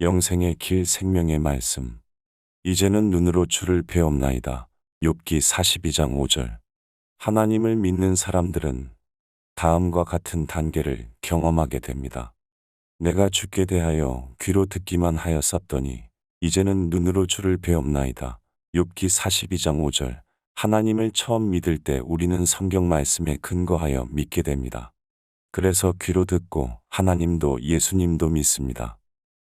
영생의 길 생명의 말씀. 이제는 눈으로 주를 배옵나이다. 욥기 42장 5절. 하나님을 믿는 사람들은 다음과 같은 단계를 경험하게 됩니다. 내가 주께 대하여 귀로 듣기만 하였었더니 이제는 눈으로 주를 배옵나이다. 욥기 42장 5절. 하나님을 처음 믿을 때 우리는 성경 말씀에 근거하여 믿게 됩니다. 그래서 귀로 듣고 하나님도 예수님도 믿습니다.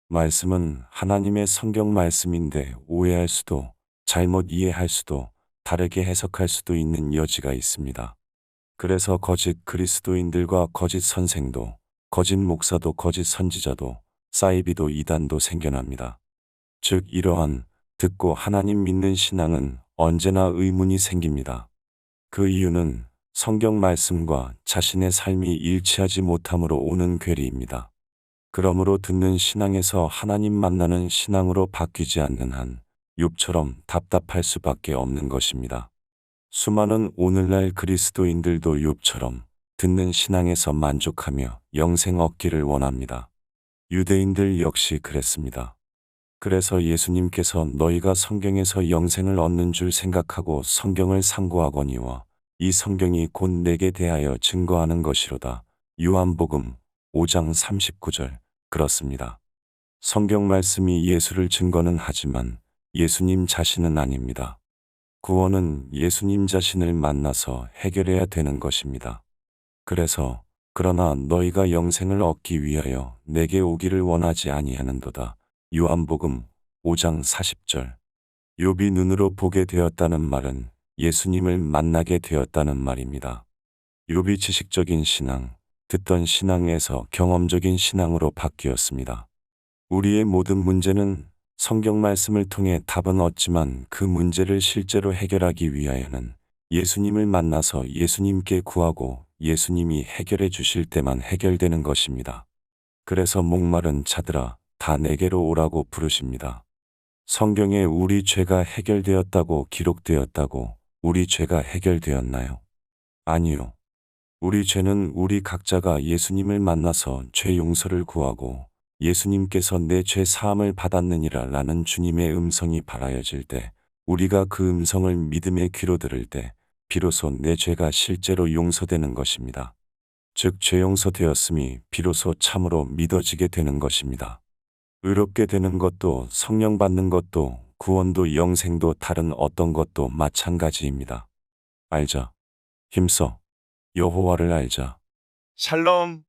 말씀은 하나님의 성경 말씀인데 오해할 수도 잘못 이해할 수도 다르게 해석할 수도 있는 여지가 있습니다. 그래서 거짓 그리스도인들과 거짓 선생도 거짓 목사도 거짓 선지자도 사이비도 이단도 생겨납니다. 즉 이러한 듣고 하나님 믿는 신앙은 언제나 의문이 생깁니다. 그 이유는 성경 말씀과 자신의 삶이 일치하지 못함으로 오는 괴리입니다. 그러므로 듣는 신앙에서 하나님 만나는 신앙으로 바뀌지 않는 한 욥처럼 답답할 수밖에 없는 것입니다. 수많은 오늘날 그리스도인들도 욥처럼 듣는 신앙에서 만족하며 영생 얻기를 원합니다. 유대인들 역시 그랬습니다. 그래서 예수님께서 너희가 성경에서 영생을 얻는 줄 생각하고 성경을 상고하거니와 이 성경이 곧 내게 대하여 증거하는 것이로다. 요한복음 5장 39절 그렇습니다. 성경 말씀이 예수를 증거는 하지만 예수님 자신은 아닙니다. 구원은 예수님 자신을 만나서 해결해야 되는 것입니다. 그래서 그러나 너희가 영생을 얻기 위하여 내게 오기를 원하지 아니하는도다. 요한복음 5장 40절. 욥이 눈으로 보게 되었다는 말은 예수님을 만나게 되었다는 말입니다. 욥이 지식적인 신앙, 듣던 신앙에서 경험적인 신앙으로 바뀌었습니다. 우리의 모든 문제는 성경 말씀을 통해 답은 얻지만 그 문제를 실제로 해결하기 위하여는 예수님을 만나서 예수님께 구하고 예수님이 해결해 주실 때만 해결되는 것입니다. 그래서 목마른 자들아 다 내게로 오라고 부르십니다. 성경에 우리 죄가 해결되었다고 기록되었다고 우리 죄가 해결되었나요? 아니요. 우리 죄는 우리 각자가 예수님을 만나서 죄 용서를 구하고 예수님께서 내 죄 사함을 받았느니라 라는 주님의 음성이 바라여질 때 우리가 그 음성을 믿음의 귀로 들을 때 비로소 내 죄가 실제로 용서되는 것입니다. 즉 죄 용서되었음이 비로소 참으로 믿어지게 되는 것입니다. 의롭게 되는 것도 성령 받는 것도 구원도 영생도 다른 어떤 것도 마찬가지입니다. 알자. 힘써. 여호와를 알자. 샬롬.